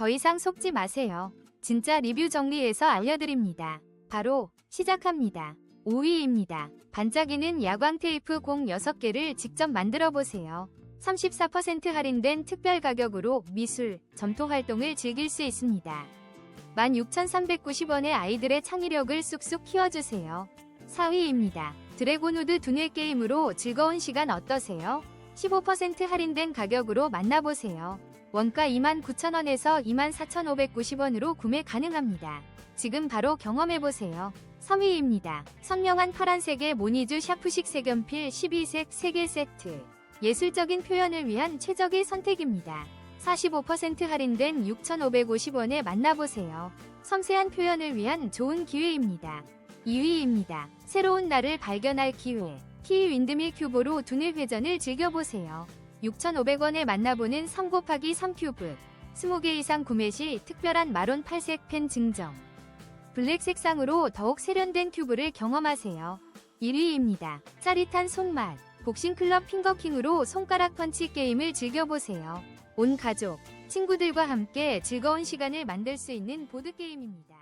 더 이상 속지 마세요. 진짜 리뷰 정리해서 알려드립니다. 바로 시작합니다. 5위입니다. 반짝이는 야광 테이프 공 6개를 직접 만들어 보세요. 34% 할인된 특별 가격으로 미술, 점토 활동을 즐길 수 있습니다. 16,390원의 아이들의 창의력을 쑥쑥 키워주세요. 4위입니다. 드래곤우드 두뇌 게임으로 즐거운 시간 어떠세요? 15% 할인된 가격으로 만나보세요. 원가 29,000원에서 24,590원으로 구매 가능합니다. 지금 바로 경험해보세요. 3위입니다. 선명한 파란색의 모니주 샤프식 색연필 12색 3개 세트. 예술적인 표현을 위한 최적의 선택입니다. 45% 할인된 6,550원에 만나보세요. 섬세한 표현을 위한 좋은 기회입니다. 2위입니다. 새로운 나를 발견할 기회. 키 윈드밀 큐브로 두뇌 회전을 즐겨보세요. 6,500원에 만나보는 3 곱하기 3 큐브. 20개 이상 구매 시 특별한 마론 팔색 펜 증정. 블랙 색상으로 더욱 세련된 큐브를 경험하세요. 1위입니다. 짜릿한 손맛. 복싱클럽 핑거킹으로 손가락 펀치 게임을 즐겨보세요. 온 가족, 친구들과 함께 즐거운 시간을 만들 수 있는 보드게임입니다.